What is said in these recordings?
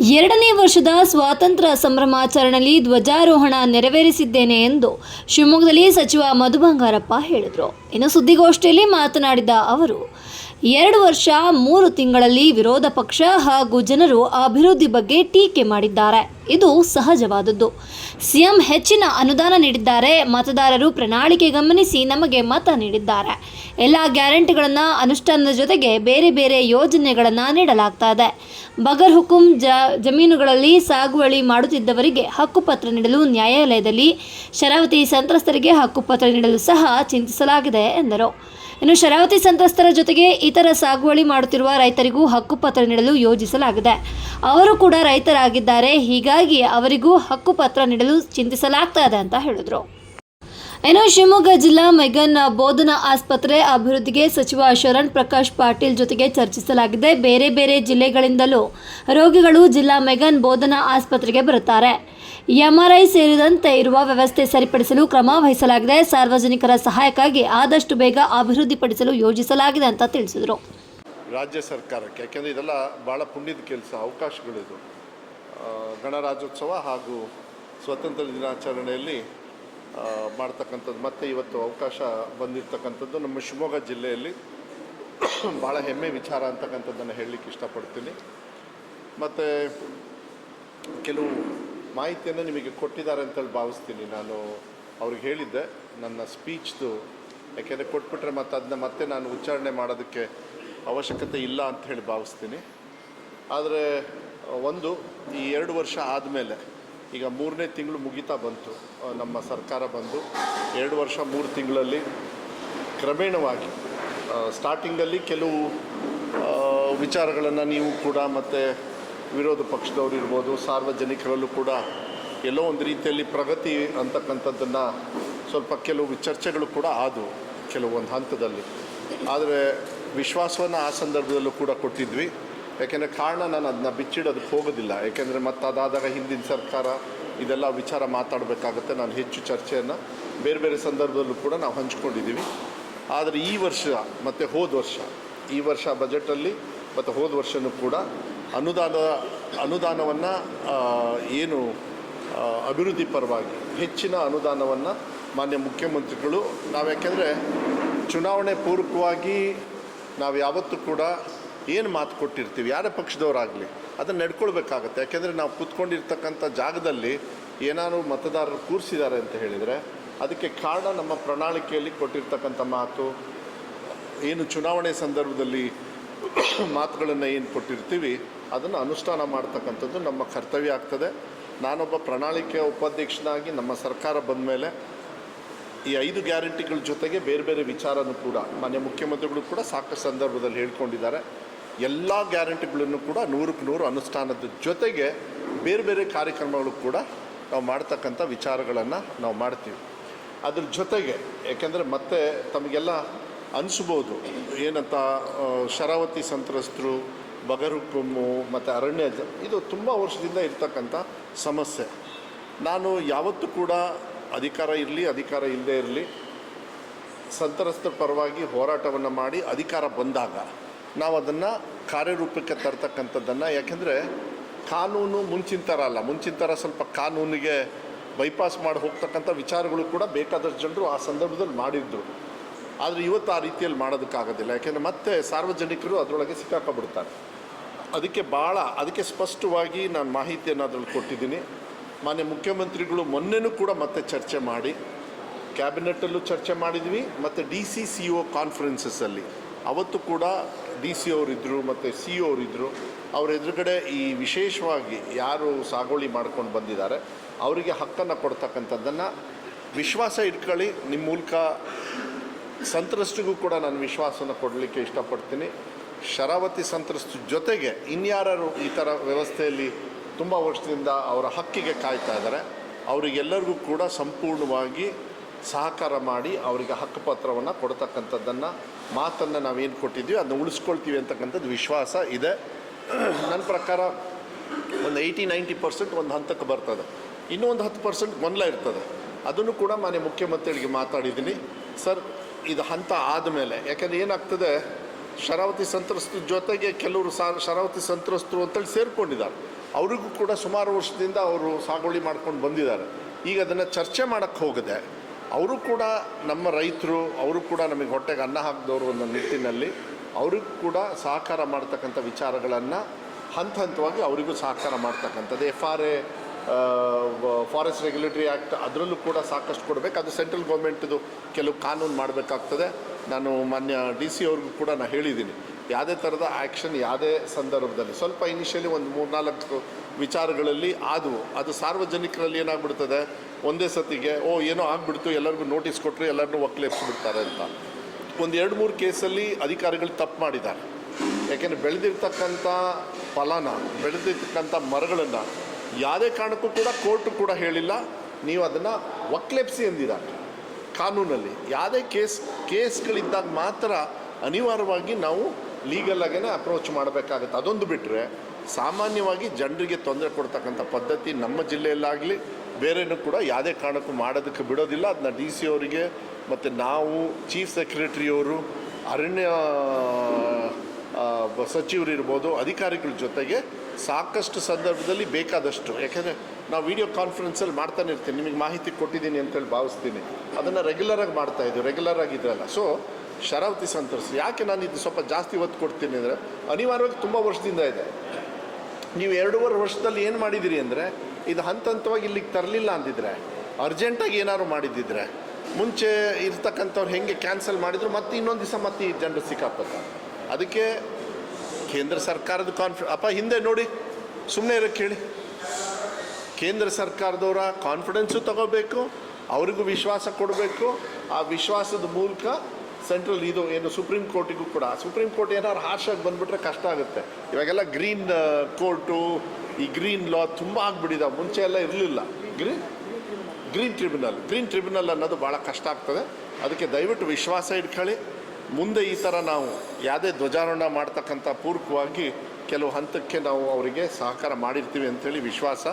ಎರಡನೇ ವರ್ಷದ ಸ್ವಾತಂತ್ರ್ಯ ಸಂಭ್ರಮಾಚರಣೆಯಲ್ಲಿ ಧ್ವಜಾರೋಹಣ ನೆರವೇರಿಸಿದ್ದೇನೆ ಎಂದು ಶಿವಮೊಗ್ಗದಲ್ಲಿ ಸಚಿವ ಮಧು ಬಂಗಾರಪ್ಪ ಹೇಳಿದರು. ಇನ್ನು ಸುದ್ದಿಗೋಷ್ಠಿಯಲ್ಲಿ ಮಾತನಾಡಿದ ಅವರು ಎರಡು ವರ್ಷ, ಮೂರು ತಿಂಗಳಲ್ಲಿ ವಿರೋಧ ಪಕ್ಷ ಹಾಗೂ ಜನರು ಅಭಿವೃದ್ಧಿ ಬಗ್ಗೆ ಟೀಕೆ ಮಾಡಿದ್ದಾರೆ. ಇದು ಸಹಜವಾದದ್ದು. ಸಿಎಂ ಹೆಚ್ಚಿನ ಅನುದಾನ ನೀಡಿದ್ದಾರೆ. ಮತದಾರರು ಪ್ರಣಾಳಿಕೆ ಗಮನಿಸಿ ನಮಗೆ ಮತ ನೀಡಿದ್ದಾರೆ. ಎಲ್ಲ ಗ್ಯಾರಂಟಿಗಳನ್ನು, ಅನುಷ್ಠಾನದ ಜೊತೆಗೆ ಬೇರೆ ಬೇರೆ ಯೋಜನೆಗಳನ್ನು ನೀಡಲಾಗ್ತಾ ಇದೆ. ಬಗರ್ ಹುಕುಂ ಜ, ಜಮೀನುಗಳಲ್ಲಿ ಸಾಗುವಳಿ ಮಾಡುತ್ತಿದ್ದವರಿಗೆ ಹಕ್ಕುಪತ್ರ ನೀಡಲು ನ್ಯಾಯಾಲಯದಲ್ಲಿ, ಶರಾವತಿ ಸಂತ್ರಸ್ತರಿಗೆ ಹಕ್ಕುಪತ್ರ ನೀಡಲು ಸಹ ಚಿಂತಿಸಲಾಗಿದೆ ಎಂದರು. ಇನ್ನು ಶರಾವತಿ ಸಂತ್ರಸ್ತರ ಜೊತೆಗೆ ಇತರ ಸಾಗುವಳಿ ಮಾಡುತ್ತಿರುವ ರೈತರಿಗೂ ಹಕ್ಕುಪತ್ರ ನೀಡಲು ಯೋಜಿಸಲಾಗಿದೆ. ಅವರು ಕೂಡ ರೈತರಾಗಿದ್ದಾರೆ. ಹೀಗಾಗಿ ಅವರಿಗೂ ಹಕ್ಕುಪತ್ರ ನೀಡಲು ಚಿಂತಿಸಲಾಗ್ತಾ ಅಂತ ಹೇಳಿದರು. ಇನ್ನು ಶಿವಮೊಗ್ಗ ಜಿಲ್ಲಾ ಮೆಗನ್ ಬೋಧನಾ ಆಸ್ಪತ್ರೆ ಅಭಿವೃದ್ಧಿಗೆ ಸಚಿವ ಶರಣ್ ಪ್ರಕಾಶ್ ಪಾಟೀಲ್ ಜೊತೆಗೆ ಚರ್ಚಿಸಲಾಗಿದೆ. ಬೇರೆ ಬೇರೆ ಜಿಲ್ಲೆಗಳಿಂದಲೂ ರೋಗಿಗಳು ಜಿಲ್ಲಾ ಮೆಗನ್ ಬೋಧನಾ ಆಸ್ಪತ್ರೆಗೆ ಬರುತ್ತಾರೆ. ಎಂಆರ್ಐ ಸೇರಿದಂತೆ ಇರುವ ವ್ಯವಸ್ಥೆ ಸರಿಪಡಿಸಲು ಕ್ರಮ ವಹಿಸಲಾಗಿದೆ. ಸಾರ್ವಜನಿಕರ ಸಹಾಯಕ್ಕಾಗಿ ಆದಷ್ಟು ಬೇಗ ಅಭಿವೃದ್ಧಿಪಡಿಸಲು ಯೋಜಿಸಲಾಗಿದೆ ಅಂತ ತಿಳಿಸಿದರು. ರಾಜ್ಯ ಸರ್ಕಾರಕ್ಕೆ, ಯಾಕೆಂದರೆ ಇದೆಲ್ಲ ಭಾಳ ಪುಣ್ಯದ ಕೆಲಸ, ಅವಕಾಶಗಳಿದು. ಗಣರಾಜ್ಯೋತ್ಸವ ಹಾಗೂ ಸ್ವಾತಂತ್ರ್ಯ ದಿನಾಚರಣೆಯಲ್ಲಿ ಮಾಡ್ತಕ್ಕಂಥದ್ದು. ಮತ್ತು ಇವತ್ತು ಅವಕಾಶ ಬಂದಿರತಕ್ಕಂಥದ್ದು ನಮ್ಮ ಶಿವಮೊಗ್ಗ ಜಿಲ್ಲೆಯಲ್ಲಿ. ಭಾಳ ಹೆಮ್ಮೆ ವಿಚಾರ ಅಂತಕ್ಕಂಥದ್ದನ್ನು ಹೇಳಲಿಕ್ಕೆ ಇಷ್ಟಪಡ್ತೀನಿ. ಮತ್ತು, ಕೆಲವು ಮಾಹಿತಿಯನ್ನು ನಿಮಗೆ ಕೊಟ್ಟಿದ್ದಾರೆ ಅಂತೇಳಿ ಭಾವಿಸ್ತೀನಿ. ನಾನು ಅವ್ರಿಗೆ ಹೇಳಿದ್ದೆ, ನನ್ನ ಸ್ಪೀಚ್ದು, ಯಾಕೆಂದರೆ ಕೊಟ್ಬಿಟ್ರೆ ಮತ್ತೆ ಅದನ್ನ ಮತ್ತೆ ನಾನು ಉಚ್ಚಾರಣೆ ಮಾಡೋದಕ್ಕೆ ಅವಶ್ಯಕತೆ ಇಲ್ಲ ಅಂತ ಹೇಳಿ ಭಾವಿಸ್ತೀನಿ. ಆದರೆ, ಒಂದು, ಈ ಎರಡು ವರ್ಷ ಆದಮೇಲೆ, ಈಗ ಮೂರನೇ ತಿಂಗಳು ಮುಗಿತಾ ಬಂತು, ನಮ್ಮ ಸರ್ಕಾರ ಬಂದು, ಎರಡು ವರ್ಷ, ಮೂರು ತಿಂಗಳಲ್ಲಿ ಕ್ರಮೇಣವಾಗಿ ಸ್ಟಾರ್ಟಿಂಗಲ್ಲಿ ಕೆಲವು ವಿಚಾರಗಳನ್ನು ನೀವು ಕೂಡ ಮತ್ತು ವಿರೋಧ ಪಕ್ಷದವರು ಇರ್ಬೋದು, ಸಾರ್ವಜನಿಕರಲ್ಲೂ ಕೂಡ ಎಲ್ಲೋ ಒಂದು ರೀತಿಯಲ್ಲಿ ಪ್ರಗತಿ ಅಂತಕ್ಕಂಥದ್ದನ್ನು ಸ್ವಲ್ಪ ಕೆಲವು ಚರ್ಚೆಗಳು ಕೂಡ ಆದವು ಕೆಲವೊಂದು ಹಂತದಲ್ಲಿ. ಆದರೆ ವಿಶ್ವಾಸವನ್ನು ಆ ಸಂದರ್ಭದಲ್ಲೂ ಕೂಡ ಕೊಟ್ಟಿದ್ವಿ. ಯಾಕೆಂದರೆ ಕಾರಣ ನಾನು ಅದನ್ನ ಬಿಚ್ಚಿಡೋದಕ್ಕೆ ಹೋಗೋದಿಲ್ಲ. ಯಾಕೆಂದರೆ ಮತ್ತೆ ಅದಾದಾಗ ಹಿಂದಿನ ಸರ್ಕಾರ ಇದೆಲ್ಲ ವಿಚಾರ ಮಾತಾಡಬೇಕಾಗತ್ತೆ. ನಾನು ಹೆಚ್ಚು ಚರ್ಚೆಯನ್ನು ಬೇರೆ ಬೇರೆ ಸಂದರ್ಭದಲ್ಲೂ ಕೂಡ ನಾವು ಹಂಚ್ಕೊಂಡಿದ್ದೀವಿ. ಆದರೆ ಈ ವರ್ಷ ಮತ್ತು ಹೋದ ವರ್ಷ, ಈ ವರ್ಷ ಬಜೆಟಲ್ಲಿ ಮತ್ತು ಹೋದ ವರ್ಷವೂ ಕೂಡ ಅನುದಾನ, ಅನುದಾನವನ್ನು ಏನು ಅಭಿವೃದ್ಧಿ ಪರವಾಗಿ ಹೆಚ್ಚಿನ ಅನುದಾನವನ್ನು ಮಾನ್ಯ ಮುಖ್ಯಮಂತ್ರಿಗಳು ನಾವು ಯಾಕೆಂದರೆ ಚುನಾವಣೆ ಪೂರ್ವಕವಾಗಿ ನಾವು ಯಾವತ್ತೂ ಕೂಡ ಏನು ಮಾತು ಕೊಟ್ಟಿರ್ತೀವಿ, ಯಾರೇ ಪಕ್ಷದವರಾಗಲಿ, ಅದನ್ನು ನಡ್ಕೊಳ್ಬೇಕಾಗತ್ತೆ. ಯಾಕೆಂದರೆ ನಾವು ಕೂತ್ಕೊಂಡಿರ್ತಕ್ಕಂಥ ಜಾಗದಲ್ಲಿ ಏನಾದ್ರು ಮತದಾರರು ಕೂರಿಸಿದ್ದಾರೆ ಅಂತ ಹೇಳಿದರೆ, ಅದಕ್ಕೆ ಕಾರಣ ನಮ್ಮ ಪ್ರಣಾಳಿಕೆಯಲ್ಲಿ ಕೊಟ್ಟಿರ್ತಕ್ಕಂಥ ಮಾತು, ಏನು ಚುನಾವಣೆ ಸಂದರ್ಭದಲ್ಲಿ ಮಾತುಗಳನ್ನು ಏನು ಕೊಟ್ಟಿರ್ತೀವಿ, ಅದನ್ನು ಅನುಷ್ಠಾನ ಮಾಡ್ತಕ್ಕಂಥದ್ದು ನಮ್ಮ ಕರ್ತವ್ಯ ಆಗ್ತದೆ. ನಾನೊಬ್ಬ ಪ್ರಣಾಳಿಕೆಯ ಉಪಾಧ್ಯಕ್ಷನಾಗಿ ನಮ್ಮ ಸರ್ಕಾರ ಬಂದ ಮೇಲೆ ಈ ಐದು ಗ್ಯಾರಂಟಿಗಳ ಜೊತೆಗೆ ಬೇರೆ ಬೇರೆ ವಿಚಾರನೂ ಕೂಡ ಮಾನ್ಯ ಮುಖ್ಯಮಂತ್ರಿಗಳು ಕೂಡ ಸಾಕಷ್ಟು ಸಂದರ್ಭದಲ್ಲಿ ಹೇಳ್ಕೊಂಡಿದ್ದಾರೆ. ಎಲ್ಲ ಗ್ಯಾರಂಟಿಗಳನ್ನು ಕೂಡ ನೂರಕ್ಕೆ ನೂರು ಅನುಷ್ಠಾನದ ಜೊತೆಗೆ ಬೇರೆ ಬೇರೆ ಕಾರ್ಯಕ್ರಮಗಳು ಕೂಡ ನಾವು ಮಾಡ್ತಕ್ಕಂಥ ವಿಚಾರಗಳನ್ನು ನಾವು ಮಾಡ್ತೀವಿ. ಅದ್ರ ಜೊತೆಗೆ, ಯಾಕೆಂದರೆ ಮತ್ತೆ ತಮಗೆಲ್ಲ ಅನಿಸ್ಬೋದು ಏನಂತ ಶರಾವತಿ ಸಂತ್ರಸ್ತರು, ಬಗರುಕುಮ್ಮು ಮತ್ತು ಅರಣ್ಯ ಇದು ತುಂಬ ವರ್ಷದಿಂದ ಇರ್ತಕ್ಕಂಥ ಸಮಸ್ಯೆ. ನಾನು ಯಾವತ್ತೂ ಕೂಡ ಅಧಿಕಾರ ಇರಲಿ, ಅಧಿಕಾರ ಇಲ್ಲದೆ ಇರಲಿ ಸಂತ್ರಸ್ತರ ಪರವಾಗಿ ಹೋರಾಟವನ್ನು ಮಾಡಿ ಅಧಿಕಾರ ಬಂದಾಗ ನಾವು ಅದನ್ನು ಕಾರ್ಯರೂಪಕ್ಕೆ ತರ್ತಕ್ಕಂಥದ್ದನ್ನು, ಯಾಕೆಂದರೆ ಕಾನೂನು ಮುಂಚಿನ ಥರ ಅಲ್ಲ ಮುಂಚಿನ ಥರ ಸ್ವಲ್ಪ ಕಾನೂನಿಗೆ ಬೈಪಾಸ್ ಮಾಡಿ ಹೋಗ್ತಕ್ಕಂಥ ವಿಚಾರಗಳು ಕೂಡ ಬೇಕಾದಷ್ಟು ಜನರು ಆ ಸಂದರ್ಭದಲ್ಲಿ ಮಾಡಿದ್ರು. ಆದರೆ ಇವತ್ತು ಆ ರೀತಿಯಲ್ಲಿ ಮಾಡೋದಕ್ಕಾಗೋದಿಲ್ಲ. ಯಾಕೆಂದರೆ ಮತ್ತೆ ಸಾರ್ವಜನಿಕರು ಅದರೊಳಗೆ ಸಿಕ್ಕಾಕೊಬಿಡ್ತಾರೆ ಅದಕ್ಕೆ ಭಾಳ, ಅದಕ್ಕೆ ಸ್ಪಷ್ಟವಾಗಿ ನಾನು ಮಾಹಿತಿಯನ್ನು ಅದರಲ್ಲಿ ಕೊಟ್ಟಿದ್ದೀನಿ. ಮಾನ್ಯ ಮುಖ್ಯಮಂತ್ರಿಗಳು ಮೊನ್ನೆನೂ ಕೂಡ ಮತ್ತೆ ಚರ್ಚೆ ಮಾಡಿ ಕ್ಯಾಬಿನೆಟಲ್ಲೂ ಚರ್ಚೆ ಮಾಡಿದ್ವಿ, ಮತ್ತು ಡಿ ಸಿ ಸಿ ಒ ಕಾನ್ಫರೆನ್ಸಸ್ಸಲ್ಲಿ. ಅವತ್ತು ಕೂಡ ಡಿ ಸಿ ಅವರಿದ್ದರು ಮತ್ತು ಸಿ ಒ ಅವರಿದ್ದರು ಅವ್ರ ಎದುರುಗಡೆ ಈ ವಿಶೇಷವಾಗಿ ಯಾರು ಸಾಗುವಳಿ ಮಾಡ್ಕೊಂಡು ಬಂದಿದ್ದಾರೆ, ಅವರಿಗೆ ಹಕ್ಕನ್ನು ಕೊಡ್ತಕ್ಕಂಥದ್ದನ್ನು ವಿಶ್ವಾಸ ಇಟ್ಕೊಳ್ಳಿ. ನಿಮ್ಮ ಮೂಲಕ ಸಂತ್ರಸ್ತಿಗೂ ಕೂಡ ನಾನು ವಿಶ್ವಾಸನ ಕೊಡಲಿಕ್ಕೆ ಇಷ್ಟಪಡ್ತೀನಿ. ಶರಾವತಿ ಸಂತ್ರಸ್ತ ಜೊತೆಗೆ ಇನ್ಯಾರು ಈ ಥರ ವ್ಯವಸ್ಥೆಯಲ್ಲಿ ತುಂಬ ವರ್ಷದಿಂದ ಅವರ ಹಕ್ಕಿಗೆ ಕಾಯ್ತಾ ಇದ್ದಾರೆ, ಅವರಿಗೆಲ್ಲರಿಗೂ ಕೂಡ ಸಂಪೂರ್ಣವಾಗಿ ಸಹಕಾರ ಮಾಡಿ ಅವರಿಗೆ ಹಕ್ಕುಪತ್ರವನ್ನು ಕೊಡ್ತಕ್ಕಂಥದ್ದನ್ನು, ಮಾತನ್ನು ನಾವೇನು ಕೊಟ್ಟಿದ್ದೀವಿ, ಅದನ್ನ ಉಳಿಸ್ಕೊಳ್ತೀವಿ ಅಂತಕ್ಕಂಥದ್ದು ವಿಶ್ವಾಸ ಇದೆ. ನನ್ನ ಪ್ರಕಾರ ಒಂದು ಏಯ್ಟಿ ನೈಂಟಿ ಪರ್ಸೆಂಟ್ ಒಂದು ಹಂತಕ್ಕೆ ಬರ್ತದೆ. ಇನ್ನೂ ಒಂದು ಹತ್ತು ಪರ್ಸೆಂಟ್ ಗೊಂದಲ ಇರ್ತದೆ. ಅದನ್ನು ಕೂಡ ಮಾನ್ಯ ಮುಖ್ಯಮಂತ್ರಿಗಳಿಗೆ ಮಾತಾಡಿದ್ದೀನಿ. ಸರ್ ಇದು ಹಂತ ಆದಮೇಲೆ. ಯಾಕಂದರೆ ಏನಾಗ್ತದೆ, ಶರಾವತಿ ಸಂತ್ರಸ್ತರ ಜೊತೆಗೆ ಕೆಲವರು ಸಾ, ಶರಾವತಿ ಸಂತ್ರಸ್ತರು ಅಂತೇಳಿ ಸೇರಿಕೊಂಡಿದ್ದಾರೆ. ಅವರಿಗೂ ಕೂಡ ಸುಮಾರು ವರ್ಷದಿಂದ ಅವರು ಸಾಗುವಳಿ ಮಾಡ್ಕೊಂಡು ಬಂದಿದ್ದಾರೆ. ಈಗ ಅದನ್ನು ಚರ್ಚೆ ಮಾಡೋಕ್ಕೆ ಹೋಗದೆ, ಅವರು ಕೂಡ ನಮ್ಮ ರೈತರು, ಅವರು ಕೂಡ ನಮಗೆ ಹೊಟ್ಟೆಗೆ ಅನ್ನ ಹಾಕಿದವರು ಅನ್ನೋ ನಿಟ್ಟಿನಲ್ಲಿ ಅವ್ರಿಗೂ ಕೂಡ ಸಹಕಾರ ಮಾಡ್ತಕ್ಕಂಥ ವಿಚಾರಗಳನ್ನು ಹಂತ ಹಂತವಾಗಿ ಅವರಿಗೂ ಸಹಕಾರ ಮಾಡ್ತಕ್ಕಂಥದ್ದು. F R A forest regulatory act ಅದರಲ್ಲೂ ಕೂಡ ಸಾಕಷ್ಟು ಕೊಡಬೇಕು. ಅದು ಸೆಂಟ್ರಲ್ ಗೌರ್ಮೆಂಟ್ದು ಕೆಲವು ಕಾನೂನು ಮಾಡಬೇಕಾಗ್ತದೆ. ನಾನು ಮಾನ್ಯ ಡಿ ಸಿ ಅವ್ರಿಗೂ ಕೂಡ ನಾನು ಹೇಳಿದ್ದೀನಿ. ಯಾವುದೇ ಥರದ ಆ್ಯಕ್ಷನ್ ಯಾವುದೇ ಸಂದರ್ಭದಲ್ಲಿ ಸ್ವಲ್ಪ ಇನಿಷಿಯಲಿ ಒಂದು ಮೂರ್ನಾಲ್ಕು ವಿಚಾರಗಳಲ್ಲಿ ಆದವು. ಅದು ಸಾರ್ವಜನಿಕರಲ್ಲಿ ಏನಾಗ್ಬಿಡ್ತದೆ? ಒಂದೇ ಸತಿಗೆ, ಓ, ಏನೋ ಆಗ್ಬಿಡ್ತು, ಎಲ್ಲರಿಗೂ ನೋಟಿಸ್ ಕೊಟ್ಟರು ಎಲ್ಲರನ್ನೂ ಒಕ್ಕಲೆಬ್ಸ್ಬಿಡ್ತಾರೆ ಅಂತ. ಒಂದು ಎರಡು ಮೂರು ಕೇಸಲ್ಲಿ ಅಧಿಕಾರಿಗಳು ತಪ್ಪು ಮಾಡಿದ್ದಾರೆ. ಯಾಕೆಂದರೆ ಬೆಳೆದಿರ್ತಕ್ಕಂಥ ಫಲನ, ಬೆಳೆದಿರ್ತಕ್ಕಂಥ ಮರಗಳನ್ನು ಯಾವುದೇ ಕಾರಣಕ್ಕೂ ಕೂಡ ಕೋರ್ಟು ಕೂಡ ಹೇಳಿಲ್ಲ. ನೀವು ಅದನ್ನು ಒಕ್ಲೆಪ್ಸಿ ಎಂದಿದ್ದಾರೆ. ಕಾನೂನಲ್ಲಿ ಯಾವುದೇ ಕೇಸ್, ಕೇಸ್ಗಳಿದ್ದಾಗ ಮಾತ್ರ ಅನಿವಾರ್ಯವಾಗಿ ನಾವು ಲೀಗಲ್ ಆಗೇ ಅಪ್ರೋಚ್ ಮಾಡಬೇಕಾಗತ್ತೆ. ಅದೊಂದು ಬಿಟ್ಟರೆ ಸಾಮಾನ್ಯವಾಗಿ ಜನರಿಗೆ ತೊಂದರೆ ಕೊಡ್ತಕ್ಕಂಥ ಪದ್ಧತಿ ನಮ್ಮ ಜಿಲ್ಲೆಯಲ್ಲಾಗಲಿ ಬೇರೆನೂ ಕೂಡ ಯಾವುದೇ ಕಾರಣಕ್ಕೂ ಮಾಡೋದಕ್ಕೆ ಬಿಡೋದಿಲ್ಲ. ಅದನ್ನ ಡಿ ಸಿ ಅವರಿಗೆ ಮತ್ತು ನಾವು ಚೀಫ್ ಸೆಕ್ರೆಟರಿಯವರು ಅರಣ್ಯ ಸಚಿವರು ಇರ್ಬೋದು ಅಧಿಕಾರಿಗಳ ಜೊತೆಗೆ ಸಾಕಷ್ಟು ಸಂದರ್ಭದಲ್ಲಿ ಬೇಕಾದಷ್ಟು. ಯಾಕೆಂದರೆ ನಾವು ವಿಡಿಯೋ ಕಾನ್ಫರೆನ್ಸಲ್ಲಿ ಮಾಡ್ತಾನೆ ಇರ್ತೀನಿ. ನಿಮಗೆ ಮಾಹಿತಿ ಕೊಟ್ಟಿದ್ದೀನಿ ಅಂತೇಳಿ ಭಾವಿಸ್ತೀನಿ. ಅದನ್ನು ರೆಗ್ಯುಲರಾಗಿ ಇದ್ದೀವಿ ರೆಗ್ಯುಲರ್ ಆಗಿದ್ರಲ್ಲ. ಸೊ ಶರಾವತಿ ಸಂತರಿಸಿ ಯಾಕೆ ನಾನು ಇದು ಸ್ವಲ್ಪ ಜಾಸ್ತಿ ಒತ್ತು ಕೊಡ್ತೀನಿ ಅಂದರೆ, ಅನಿವಾರ್ಯವಾಗಿ ತುಂಬ ವರ್ಷದಿಂದ ಇದೆ. ನೀವು ಎರಡೂವರೆ ವರ್ಷದಲ್ಲಿ ಏನು ಮಾಡಿದ್ದೀರಿ ಅಂದರೆ, ಇದು ಹಂತ ಹಂತವಾಗಿ ಇಲ್ಲಿಗೆ ತರಲಿಲ್ಲ ಅಂದಿದ್ರೆ ಅರ್ಜೆಂಟಾಗಿ ಏನಾದ್ರು ಮಾಡಿದ್ದಿದ್ರೆ ಮುಂಚೆ ಇರ್ತಕ್ಕಂಥವ್ರು ಹೆಂಗೆ ಕ್ಯಾನ್ಸಲ್ ಮಾಡಿದ್ರು, ಮತ್ತೆ ಇನ್ನೊಂದು ದಿವಸ ಮತ್ತೆ ಈ ಜನರು ಸಿಕ್ಕಾಪತ್ತ ಅದಕ್ಕೆ ಕೇಂದ್ರ ಸರ್ಕಾರದ ಕಾನ್ಫಿ ಅಪ್ಪ, ಹಿಂದೆ ನೋಡಿ. ಸುಮ್ಮನೆ ಇರೋಕ್ಕೆ ಹೇಳಿ ಕೇಂದ್ರ ಸರ್ಕಾರದವರ ಕಾನ್ಫಿಡೆನ್ಸು ತಗೋಬೇಕು, ಅವರಿಗೂ ವಿಶ್ವಾಸ ಕೊಡಬೇಕು. ಆ ವಿಶ್ವಾಸದ ಮೂಲಕ ಸೆಂಟ್ರಲ್ ಇದು, ಏನು ಸುಪ್ರೀಂ ಕೋರ್ಟಿಗೂ ಕೂಡ, ಸುಪ್ರೀಂ ಕೋರ್ಟ್ ಏನಾದ್ರು ಹಾರ್ಷಾಗಿ ಬಂದುಬಿಟ್ರೆ ಕಷ್ಟ ಆಗುತ್ತೆ. ಇವಾಗೆಲ್ಲ ಗ್ರೀನ್ ಕೋರ್ಟು ಈ ಗ್ರೀನ್ ಲಾ ತುಂಬ ಆಗಿಬಿಟ್ಟಿದೆ. ಮುಂಚೆ ಎಲ್ಲ ಇರಲಿಲ್ಲ. Green green tribunal green tribunal ಅನ್ನೋದು ಭಾಳ ಕಷ್ಟ ಆಗ್ತದೆ. ಅದಕ್ಕೆ ದಯವಿಟ್ಟು ವಿಶ್ವಾಸ ಇಟ್ಕೊಳ್ಳಿ. ಮುಂದೆ ಈ ಥರ ನಾವು ಯಾವುದೇ ಧ್ವಜಾರೋಹಣ ಮಾಡ್ತಕ್ಕಂಥ ಪೂರ್ವಕವಾಗಿ ಕೆಲವು ಹಂತಕ್ಕೆ ನಾವು ಅವರಿಗೆ ಸಹಕಾರ ಮಾಡಿರ್ತೀವಿ ಅಂಥೇಳಿ ವಿಶ್ವಾಸ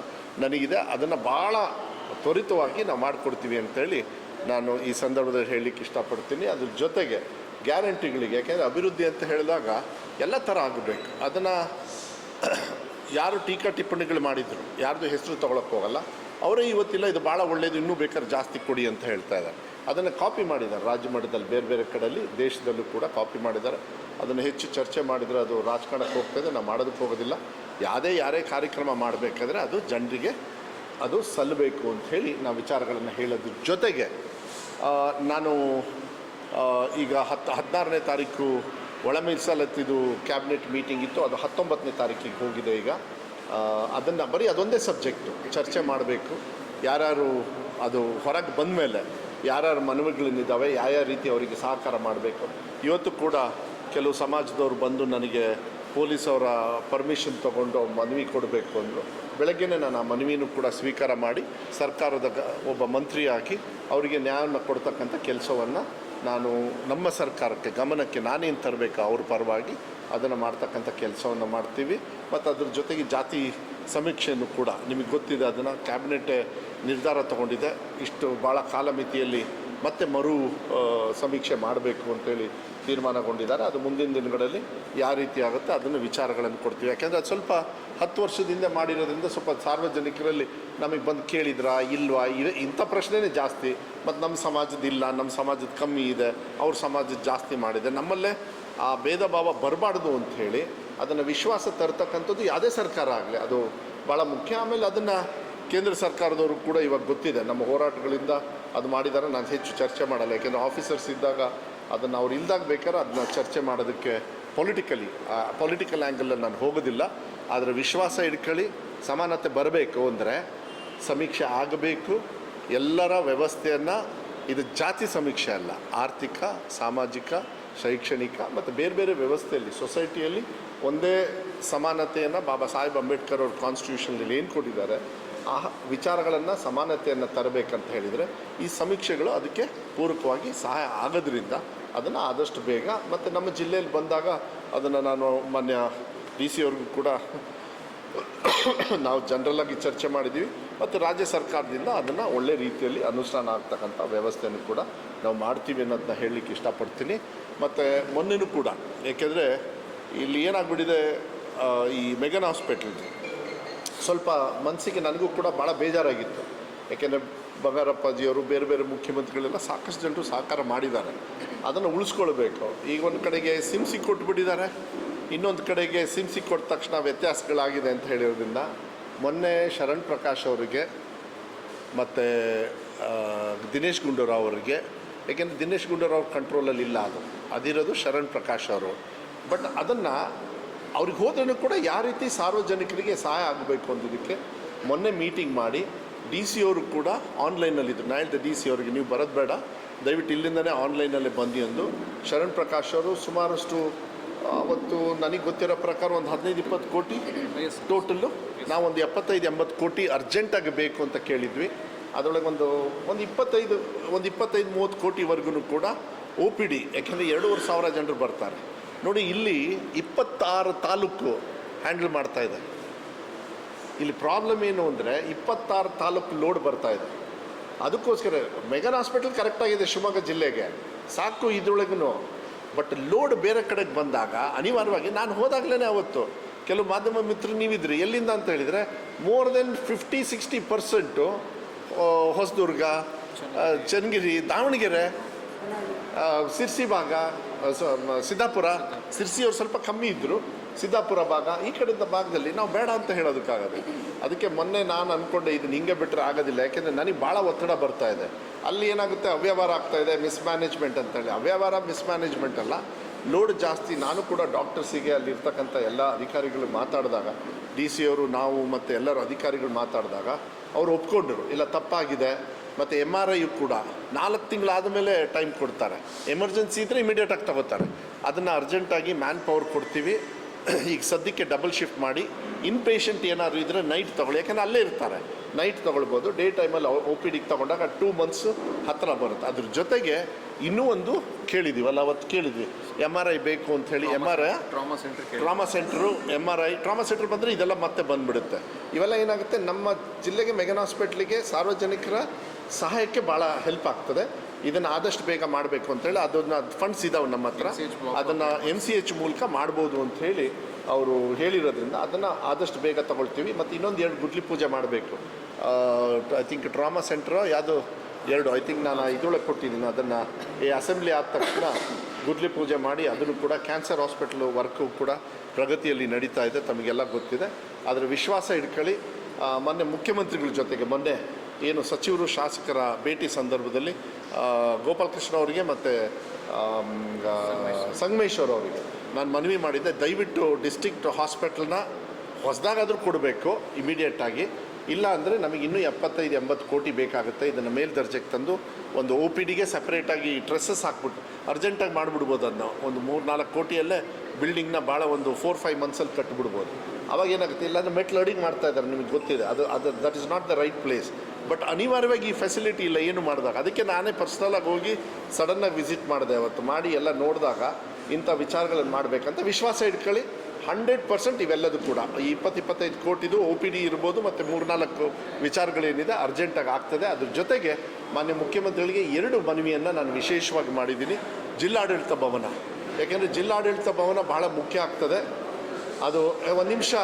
ನನಗಿದೆ. ಅದನ್ನು ಭಾಳ ತ್ವರಿತವಾಗಿ ನಾವು ಮಾಡಿಕೊಡ್ತೀವಿ ಅಂಥೇಳಿ ನಾನು ಈ ಸಂದರ್ಭದಲ್ಲಿ ಹೇಳಲಿಕ್ಕೆ ಇಷ್ಟಪಡ್ತೀನಿ. ಅದ್ರ ಜೊತೆಗೆ ಗ್ಯಾರಂಟಿಗಳಿಗೆ, ಯಾಕೆಂದರೆ ಅಭಿವೃದ್ಧಿ ಅಂತ ಹೇಳಿದಾಗ ಎಲ್ಲ ಥರ ಆಗಬೇಕು. ಅದನ್ನು ಯಾರು ಟೀಕಾ ಟಿಪ್ಪಣಿಗಳು ಮಾಡಿದರು, ಯಾರ್ದು ಹೆಸರು ತೊಗೊಳಕ್ಕೆ ಹೋಗಲ್ಲ. ಅವರೇ ಇವತ್ತಿಲ್ಲ, ಇದು ಭಾಳ ಒಳ್ಳೆಯದು ಇನ್ನೂ ಬೇಕಾದ್ರೆ ಜಾಸ್ತಿ ಕೊಡಿ ಅಂತ ಹೇಳ್ತಾ ಇದ್ದಾರೆ. ಅದನ್ನು ಕಾಪಿ ಮಾಡಿದ್ದಾರೆ. ರಾಜ್ಯ ಮಟ್ಟದಲ್ಲಿ ಬೇರೆ ಬೇರೆ ಕಡೆಯಲ್ಲಿ, ದೇಶದಲ್ಲೂ ಕೂಡ ಕಾಪಿ ಮಾಡಿದ್ದಾರೆ. ಅದನ್ನು ಹೆಚ್ಚು ಚರ್ಚೆ ಮಾಡಿದರೆ ಅದು ರಾಜಕಾರಣಕ್ಕೆ ಹೋಗ್ತದೆ. ನಾವು ಮಾಡೋದಕ್ಕೆ ಹೋಗೋದಿಲ್ಲ. ಯಾವುದೇ ಯಾರೇ ಕಾರ್ಯಕ್ರಮ ಮಾಡಬೇಕಾದ್ರೆ ಅದು ಜನರಿಗೆ ಅದು ಸಲ್ಲಬೇಕು ಅಂತ ಹೇಳಿ ನಾವು ವಿಚಾರಗಳನ್ನು ಹೇಳೋದ್ರ ಜೊತೆಗೆ ನಾನು ಈಗ ಹತ್ತು ಹದಿನಾರನೇ ತಾರೀಕು ಒಳ ಕ್ಯಾಬಿನೆಟ್ ಮೀಟಿಂಗ್ ಇತ್ತು. ಅದು ಹತ್ತೊಂಬತ್ತನೇ ತಾರೀಕಿಗೆ ಹೋಗಿದೆ ಈಗ. ಅದನ್ನು ಬರೀ ಅದೊಂದೇ ಸಬ್ಜೆಕ್ಟು ಚರ್ಚೆ ಮಾಡಬೇಕು. ಯಾರು ಅದು ಹೊರಗೆ ಬಂದ ಮೇಲೆ ಯಾರ್ಯಾರ ಮನವಿಗಳೇನಿದ್ದಾವೆ ಯಾವ ರೀತಿ ಅವರಿಗೆ ಸಹಕಾರ ಮಾಡಬೇಕು. ಇವತ್ತು ಕೂಡ ಕೆಲವು ಸಮಾಜದವರು ಬಂದು ನನಗೆ ಪೊಲೀಸವರ ಪರ್ಮಿಷನ್ ತೊಗೊಂಡು ಮನವಿ ಕೊಡಬೇಕು ಅಂದರು. ಬೆಳಗ್ಗೆನೇ ನಾನು ಆ ಮನವಿನೂ ಕೂಡ ಸ್ವೀಕಾರ ಮಾಡಿ ಸರ್ಕಾರದ ಒಬ್ಬ ಮಂತ್ರಿಯಾಗಿ ಅವರಿಗೆ ನ್ಯಾಯವನ್ನು ಕೊಡ್ತಕ್ಕಂಥ ಕೆಲಸವನ್ನು ನಾನು ನಮ್ಮ ಸರ್ಕಾರಕ್ಕೆ, ಗಮನಕ್ಕೆ ನಾನೇನು ತರಬೇಕು ಅವ್ರ ಪರವಾಗಿ. ಅದನ್ನು ಮಾಡ್ತಕ್ಕಂಥ ಕೆಲಸವನ್ನು ಮಾಡ್ತೀವಿ. ಮತ್ತು ಅದ್ರ ಜೊತೆಗೆ ಜಾತಿ ಸಮೀಕ್ಷೆಯನ್ನು ಕೂಡ ನಿಮಗೆ ಗೊತ್ತಿದೆ, ಅದನ್ನು ಕ್ಯಾಬಿನೆಟ್ ನಿರ್ಧಾರ ತಗೊಂಡಿದೆ. ಇಷ್ಟು ಭಾಳ ಕಾಲಮಿತಿಯಲ್ಲಿ ಮತ್ತೆ ಮರು ಸಮೀಕ್ಷೆ ಮಾಡಬೇಕು ಅಂತೇಳಿ ತೀರ್ಮಾನಗೊಂಡಿದ್ದಾರೆ. ಅದು ಮುಂದಿನ ದಿನಗಳಲ್ಲಿ ಯಾವ ರೀತಿ ಆಗುತ್ತೆ ಅದನ್ನು ವಿಚಾರಗಳನ್ನು ಕೊಡ್ತೀವಿ. ಯಾಕೆಂದರೆ ಅದು ಸ್ವಲ್ಪ ಹತ್ತು ವರ್ಷದಿಂದ ಮಾಡಿರೋದ್ರಿಂದ ಸ್ವಲ್ಪ ಸಾರ್ವಜನಿಕರಲ್ಲಿ ನಮಗೆ ಬಂದು ಕೇಳಿದ್ರಾ, ಇಲ್ವಾ? ಇವೆ, ಇಂಥ ಪ್ರಶ್ನೆನೇ ಜಾಸ್ತಿ. ಮತ್ತು ನಮ್ಮ ಸಮಾಜದ ಇಲ್ಲ ನಮ್ಮ ಸಮಾಜದ ಕಮ್ಮಿ ಇದೆ, ಅವ್ರ ಸಮಾಜದ ಜಾಸ್ತಿ ಮಾಡಿದೆ. ನಮ್ಮಲ್ಲೇ ಆ ಭೇದ ಭಾವ ಬರಬಾರ್ದು ಅಂಥೇಳಿ ಅದನ್ನು ವಿಶ್ವಾಸ ತರ್ತಕ್ಕಂಥದ್ದು ಯಾವುದೇ ಸರ್ಕಾರ ಆಗಲಿ. ಅದು ಭಾಳ ಮುಖ್ಯ. ಆಮೇಲೆ ಅದನ್ನು ಕೇಂದ್ರ ಸರ್ಕಾರದವರು ಕೂಡ ಇವಾಗ ಗೊತ್ತಿದೆ. ನಮ್ಮ ಹೋರಾಟಗಳಿಂದ ಅದು ಮಾಡಿದ್ದಾರೆ ನಾನು ಹೆಚ್ಚು ಚರ್ಚೆ ಮಾಡಲ್ಲ. ಯಾಕೆಂದರೆ ಆಫೀಸರ್ಸ್ ಇದ್ದಾಗ ಅದನ್ನು ಅವ್ರು ಇಲ್ದಾಗ ಬೇಕಾದ್ರೆ ಅದನ್ನ ಚರ್ಚೆ ಮಾಡೋದಕ್ಕೆ ಪೊಲಿಟಿಕಲಿ ಪೊಲಿಟಿಕಲ್ ಆ್ಯಂಗಲಲ್ಲಿ ನಾನು ಹೋಗೋದಿಲ್ಲ. ಆದರೆ ವಿಶ್ವಾಸ ಇಟ್ಕೊಳ್ಳಿ. ಸಮಾನತೆ ಬರಬೇಕು ಅಂದರೆ ಸಮೀಕ್ಷೆ ಆಗಬೇಕು. ಎಲ್ಲರ ವ್ಯವಸ್ಥೆಯನ್ನು ಇದು ಜಾತಿ ಸಮೀಕ್ಷೆ ಅಲ್ಲ. ಆರ್ಥಿಕ, ಸಾಮಾಜಿಕ, ಶೈಕ್ಷಣಿಕ ಮತ್ತು ಬೇರೆ ಬೇರೆ ವ್ಯವಸ್ಥೆಯಲ್ಲಿ ಸೊಸೈಟಿಯಲ್ಲಿ ಒಂದೇ ಸಮಾನತೆಯನ್ನು ಬಾಬಾ ಸಾಹೇಬ್ ಅಂಬೇಡ್ಕರ್ ಅವ್ರ ಕಾನ್ಸ್ಟಿಟ್ಯೂಷನ್ನಲ್ಲಿ ಏನು ಕೊಟ್ಟಿದ್ದಾರೆ, ಆ ವಿಚಾರಗಳನ್ನು ಸಮಾನತೆಯನ್ನು ತರಬೇಕಂತ ಹೇಳಿದರೆ ಈ ಸಮೀಕ್ಷೆಗಳು ಅದಕ್ಕೆ ಪೂರಕವಾಗಿ ಸಹಾಯ ಆಗೋದ್ರಿಂದ ಅದನ್ನು ಆದಷ್ಟು ಬೇಗ, ಮತ್ತು ನಮ್ಮ ಜಿಲ್ಲೆಯಲ್ಲಿ ಬಂದಾಗ ಅದನ್ನು ನಾನು ಮಾನ್ಯ ಡಿ ಸಿ ಅವ್ರಿಗೂ ಕೂಡ ನಾವು ಜನರಲ್ಲಾಗಿ ಚರ್ಚೆ ಮಾಡಿದ್ದೀವಿ, ಮತ್ತು ರಾಜ್ಯ ಸರ್ಕಾರದಿಂದ ಅದನ್ನು ಒಳ್ಳೆ ರೀತಿಯಲ್ಲಿ ಅನುಷ್ಠಾನ ಆಗ್ತಕ್ಕಂಥ ವ್ಯವಸ್ಥೆಯನ್ನು ಕೂಡ ನಾವು ಮಾಡ್ತೀವಿ ಅನ್ನೋದನ್ನ ಹೇಳಲಿಕ್ಕೆ ಇಷ್ಟಪಡ್ತೀನಿ. ಮತ್ತು ಮೊನ್ನೆನೂ ಕೂಡ, ಏಕೆಂದರೆ ಇಲ್ಲಿ ಏನಾಗ್ಬಿಟ್ಟಿದೆ ಈ ಮೆಗನ್ ಹಾಸ್ಪಿಟ್ಲ್ದು ಸ್ವಲ್ಪ ಮನಸ್ಸಿಗೆ ನನಗೂ ಕೂಡ ಭಾಳ ಬೇಜಾರಾಗಿತ್ತು. ಯಾಕೆಂದರೆ ಬಂಗಾರಪ್ಪಾಜಿಯವರು ಬೇರೆ ಬೇರೆ ಮುಖ್ಯಮಂತ್ರಿಗಳೆಲ್ಲ ಸಾಕಷ್ಟು ಜನರು ಸಹಕಾರ ಮಾಡಿದ್ದಾರೆ. ಅದನ್ನು ಉಳಿಸ್ಕೊಳ್ಬೇಕು. ಈಗ ಒಂದು ಕಡೆಗೆ ಸಿಮ್ಸಿ ಕೊಟ್ಬಿಟ್ಟಿದ್ದಾರೆ. ಇನ್ನೊಂದು ಕಡೆಗೆ ಸಿಮ್ಸಿ ಕೊಟ್ಟ ತಕ್ಷಣ ವ್ಯತ್ಯಾಸಗಳಾಗಿದೆ ಅಂತ ಹೇಳಿರೋದ್ರಿಂದ ಮೊನ್ನೆ ಶರಣ್ ಪ್ರಕಾಶ್ ಅವರಿಗೆ ಮತ್ತು ದಿನೇಶ್ ಗುಂಡೂರಾವ್ ಅವರಿಗೆ ಏಕೆಂದರೆ ದಿನೇಶ್ ಗುಂಡೂರಾವ್ ಕಂಟ್ರೋಲಲ್ಲಿ ಇಲ್ಲ ಅದು. ಅದಿರೋದು ಶರಣ್ ಪ್ರಕಾಶ್ ಅವರು. ಬಟ್ ಅದನ್ನು ಅವ್ರಿಗೆ ಹೋದ್ರೂ ಕೂಡ ಯಾವ ರೀತಿ ಸಾರ್ವಜನಿಕರಿಗೆ ಸಹಾಯ ಆಗಬೇಕು ಅಂದಿದ್ದಕ್ಕೆ ಮೊನ್ನೆ ಮೀಟಿಂಗ್ ಮಾಡಿ ಡಿ ಸಿ ಅವರು ಕೂಡ ಆನ್ಲೈನಲ್ಲಿದ್ದರು ನಾ ಹೇಳಿದೆ ಡಿ ಸಿ ಅವರಿಗೆ ನೀವು ಬರೋದು ಬೇಡ. ದಯವಿಟ್ಟು ಇಲ್ಲಿಂದನೇ ಆನ್ಲೈನಲ್ಲೇ ಬಂದು ಅಂದು. ಶರಣ್ ಪ್ರಕಾಶ್ ಅವರು ಸುಮಾರಷ್ಟು ಅವತ್ತು ನನಗೆ ಗೊತ್ತಿರೋ ಪ್ರಕಾರ ಒಂದು ಹದಿನೈದು ಇಪ್ಪತ್ತು ಕೋಟಿ ಟೋಟಲ್ಲು ನಾವು ಒಂದು ಎಪ್ಪತ್ತೈದು ಎಂಬತ್ತು ಕೋಟಿ ಅರ್ಜೆಂಟಾಗಿ ಬೇಕು ಅಂತ ಕೇಳಿದ್ವಿ. ಅದರೊಳಗೆ ಒಂದು ಒಂದು ಇಪ್ಪತ್ತೈದು ಒಂದು ಇಪ್ಪತ್ತೈದು ಮೂವತ್ತು ಕೋಟಿವರೆಗೂ ಕೂಡ ಒ ಪಿ ಡಿ ಯಾಕೆಂದರೆ ಎರಡೂವರೆ ಸಾವಿರ ಜನರು ಬರ್ತಾರೆ. ನೋಡಿ, ಇಲ್ಲಿ ಇಪ್ಪತ್ತಾರು ತಾಲೂಕು ಹ್ಯಾಂಡಲ್ ಮಾಡ್ತಾ ಇದೆ. ಇಲ್ಲಿ ಪ್ರಾಬ್ಲಮ್ ಏನು ಅಂದರೆ, ಇಪ್ಪತ್ತಾರು ತಾಲೂಕು ಲೋಡ್ ಬರ್ತಾ ಇದೆ. ಅದಕ್ಕೋಸ್ಕರ ಮೆಗನ್ ಹಾಸ್ಪಿಟಲ್ ಕರೆಕ್ಟಾಗಿದೆ ಶಿವಮೊಗ್ಗ ಜಿಲ್ಲೆಗೆ. ಸಾಕು ಇದ್ರೊಳಗೂ ಬಟ್ ಲೋಡ್ ಬೇರೆ ಕಡೆಗೆ ಬಂದಾಗ, ಅನಿವಾರ್ಯವಾಗಿ ನಾನು ಹೋದಾಗಲೇ ಅವತ್ತು, ಕೆಲವು ಮಾಧ್ಯಮ ಮಿತ್ರರು ನೀವಿದ್ರಿ, ಎಲ್ಲಿಂದ ಅಂತ ಹೇಳಿದರೆ more than fifty sixty percent Hosadurga Channagiri, Davanagere Sirsi ಭಾಗ ಸಿದ್ದಾಪುರ ಸಿರ್ಸಿಯವ್ರು ಸ್ವಲ್ಪ ಕಮ್ಮಿ ಇದ್ದರು ಸಿದ್ದಾಪುರ ಭಾಗ, ಈ ಕಡೆಯಿಂದ ಭಾಗದಲ್ಲಿ ನಾವು ಬೇಡ ಅಂತ ಹೇಳೋದಕ್ಕಾಗದು. ಅದಕ್ಕೆ ಮೊನ್ನೆ ನಾನು ಅಂದ್ಕೊಂಡೆ ಇದು ಹಿಂಗೆ ಬಿಟ್ಟರೆ ಆಗೋದಿಲ್ಲ. ಯಾಕೆಂದರೆ ನನಗೆ ಭಾಳ ಒತ್ತಡ ಬರ್ತಾ ಇದೆ. ಅಲ್ಲಿ ಏನಾಗುತ್ತೆ, ಅವ್ಯವಹಾರ ಆಗ್ತಾ ಇದೆ ಮಿಸ್ಮ್ಯಾನೇಜ್ಮೆಂಟ್ ಅಂತೇಳಿ. ಅವ್ಯವಹಾರ ಮಿಸ್ಮ್ಯಾನೇಜ್ಮೆಂಟ್ ಅಲ್ಲ. ಲೋಡ್ ಜಾಸ್ತಿ. ನಾನು ಕೂಡ ಡಾಕ್ಟರ್ಸಿಗೆ ಅಲ್ಲಿರ್ತಕ್ಕಂಥ ಎಲ್ಲ ಅಧಿಕಾರಿಗಳು ಮಾತಾಡಿದಾಗ ಡಿ ಸಿ ಅವರು, ನಾವು ಮತ್ತು ಎಲ್ಲರೂ ಅಧಿಕಾರಿಗಳು ಮಾತಾಡಿದಾಗ, ಅವರು ಒಪ್ಕೊಂಡ್ರು. ಇಲ್ಲ, ತಪ್ಪಾಗಿದೆ. ಮತ್ತು ಎಂ ಆರ್ ಐಯು ಕೂಡ ನಾಲ್ಕು ತಿಂಗಳಾದ ಮೇಲೆ ಟೈಮ್ ಕೊಡ್ತಾರೆ. ಎಮರ್ಜೆನ್ಸಿ ಇದ್ದರೆ ಇಮಿಡಿಯೇಟಾಗಿ ತಗೋತಾರೆ. ಅದನ್ನು ಅರ್ಜೆಂಟಾಗಿ ಮ್ಯಾನ್ ಪವರ್ ಕೊಡ್ತೀವಿ. ಈಗ ಸದ್ಯಕ್ಕೆ ಡಬಲ್ ಶಿಫ್ಟ್ ಮಾಡಿ ಇನ್ ಪೇಷಂಟ್ ಏನಾದ್ರು ಇದ್ದರೆ ನೈಟ್ ತೊಗೊಳ್ಳಿ. ಯಾಕಂದರೆ ಅಲ್ಲೇ ಇರ್ತಾರೆ. ನೈಟ್ ತೊಗೊಳ್ಬೋದು. ಡೇ ಟೈಮಲ್ಲಿ ಒ ಪಿ ಡಿಗೆ ತೊಗೊಂಡಾಗ ಟೂ ಮಂತ್ಸ್ ಹತ್ತಿರ ಬರುತ್ತೆ. ಅದ್ರ ಜೊತೆಗೆ ಇನ್ನೂ ಒಂದು ಕೇಳಿದೀವಲ್ಲ ಅವತ್ತು ಕೇಳಿದ್ವಿ. ಎಂ ಆರ್ ಐ ಬೇಕು ಅಂಥೇಳಿ M R I trauma centre trauma centre M R I trauma centre ಬಂದರೆ ಇದೆಲ್ಲ ಮತ್ತೆ ಬಂದುಬಿಡುತ್ತೆ. ಇವೆಲ್ಲ ಏನಾಗುತ್ತೆ? ನಮ್ಮ ಜಿಲ್ಲೆಗೆ ಮೆಗನ್ ಹಾಸ್ಪಿಟ್ಲಿಗೆ ಸಾರ್ವಜನಿಕರ ಸಹಾಯಕ್ಕೆ ಭಾಳ ಹೆಲ್ಪ್ ಆಗ್ತದೆ. ಇದನ್ನು ಆದಷ್ಟು ಬೇಗ ಮಾಡಬೇಕು ಅಂತೇಳಿ ಅದನ್ನ ಫಂಡ್ಸ್ ಇದಾವೆ ನಮ್ಮ ಹತ್ರ. ಅದನ್ನು ಎಂ ಸಿ ಎಚ್ ಮೂಲಕ ಮಾಡ್ಬೋದು ಅಂತ ಹೇಳಿ ಅವರು ಹೇಳಿರೋದ್ರಿಂದ ಅದನ್ನು ಆದಷ್ಟು ಬೇಗ ತಗೊಳ್ತೀವಿ. ಮತ್ತು ಇನ್ನೊಂದು ಎರಡು ಗುಡ್ಲಿ ಪೂಜೆ ಮಾಡಬೇಕು. ಐ ಥಿಂಕ್ ಡ್ರಾಮಾ ಸೆಂಟ್ರ್ ಯಾವುದು? ಎರಡು. ಐ ಥಿಂಕ್ ನಾನು ಇದೊಳಗೆ ಕೊಟ್ಟಿದ್ದೀನಿ. ಅದನ್ನು ಈ ಅಸೆಂಬ್ಲಿ ಆದ ತಕ್ಷಣ ಗುಡ್ಲಿ ಪೂಜೆ ಮಾಡಿ ಅದನ್ನು ಕೂಡ ಕ್ಯಾನ್ಸರ್ ಹಾಸ್ಪಿಟ್ಲು ವರ್ಕು ಕೂಡ ಪ್ರಗತಿಯಲ್ಲಿ ನಡೀತಾ ಇದೆ. ತಮಗೆಲ್ಲ ಗೊತ್ತಿದೆ. ಅದರ ವಿಶ್ವಾಸ ಇಟ್ಕೊಳ್ಳಿ. ಮೊನ್ನೆ ಮುಖ್ಯಮಂತ್ರಿಗಳ ಜೊತೆಗೆ ಮೊನ್ನೆ ಏನು ಸಚಿವರು, ಶಾಸಕರ ಭೇಟಿ ಸಂದರ್ಭದಲ್ಲಿ ಗೋಪಾಲಕೃಷ್ಣ ಅವರಿಗೆ ಮತ್ತು ಸಂಗಮೇಶ್ವರ್ ಅವರಿಗೆ ನಾನು ಮನವಿ ಮಾಡಿದ್ದೆ, ದಯವಿಟ್ಟು ಡಿಸ್ಟಿಕ್ಟ್ ಹಾಸ್ಪಿಟಲ್ನ ಹೊಸದಾಗಾದರೂ ಕೊಡಬೇಕು ಇಮಿಡಿಯೇಟಾಗಿ ಇಲ್ಲ ಅಂದರೆ ನಮಗೆ ಇನ್ನೂ ಎಪ್ಪತ್ತೈದು, ಎಂಬತ್ತು ಕೋಟಿ ಬೇಕಾಗುತ್ತೆ, ಇದನ್ನು ಮೇಲ್ದರ್ಜೆಗೆ ತಂದು ಒಂದು ಒ ಪಿ ಡಿಗೆ ಸಪ್ರೇಟಾಗಿ ಟ್ರೆಸ್ಸಸ್ ಹಾಕ್ಬಿಟ್ಟು ಅರ್ಜೆಂಟಾಗಿ ಮಾಡಿಬಿಡ್ಬೋದು ಅದನ್ನ ಒಂದು ಮೂರು ನಾಲ್ಕು ಕೋಟಿಯಲ್ಲೇ ಬಿಲ್ಡಿಂಗ್ನ ಭಾಳ ಒಂದು ಫೋರ್ ಫೈವ್ ಮಂತ್ಸಲ್ಲಿ ಕಟ್ಟಿಬಿಡ್ಬೋದು ಅವಾಗ ಏನಾಗುತ್ತೆ, ಇಲ್ಲಾಂದ್ರೆ ಮೆಟ್ ಲೋಡಿಂಗ್ ಮಾಡ್ತಾ ಇದ್ದಾರೆ, ನಿಮಗೆ ಗೊತ್ತಿದೆ. ಅದು ಅದು that is not the right place but ಅನಿವಾರ್ಯವಾಗಿ ಈ ಫೆಸಿಲಿಟಿ ಇಲ್ಲ, ಏನು ಮಾಡಿದಾಗ, ಅದಕ್ಕೆ ನಾನೇ ಪರ್ಸ್ನಲಾಗಿ ಹೋಗಿ ಸಡನ್ನಾಗಿ ವಿಸಿಟ್ ಮಾಡಿದೆ ಅವತ್ತು. ಮಾಡಿ ಎಲ್ಲ ನೋಡಿದಾಗ ಇಂಥ ವಿಚಾರಗಳನ್ನು ಮಾಡಬೇಕಂತ ವಿಶ್ವಾಸ ಇಟ್ಕೊಳ್ಳಿ. ಹಂಡ್ರೆಡ್ ಪರ್ಸೆಂಟ್ ಇವೆಲ್ಲದೂ ಕೂಡ. ಈ ಇಪ್ಪತ್ತು ಇಪ್ಪತ್ತೈದು ಕೋಟಿದು ಒ ಪಿ ಡಿ ಇರ್ಬೋದು, ಮತ್ತು ಮೂರ್ನಾಲ್ಕು ವಿಚಾರಗಳೇನಿದೆ ಅರ್ಜೆಂಟಾಗಿ ಆಗ್ತದೆ. ಅದ್ರ ಜೊತೆಗೆ ಮಾನ್ಯ ಮುಖ್ಯಮಂತ್ರಿಗಳಿಗೆ ಎರಡು ಮನವಿಯನ್ನು ನಾನು ವಿಶೇಷವಾಗಿ ಮಾಡಿದ್ದೀನಿ. ಜಿಲ್ಲಾಡಳಿತ ಭವನ. ಯಾಕೆಂದರೆ ಜಿಲ್ಲಾಡಳಿತ ಭವನ ಭಾಳ ಮುಖ್ಯ ಆಗ್ತದೆ. ಅದು ಒಂದು ನಿಮಿಷ.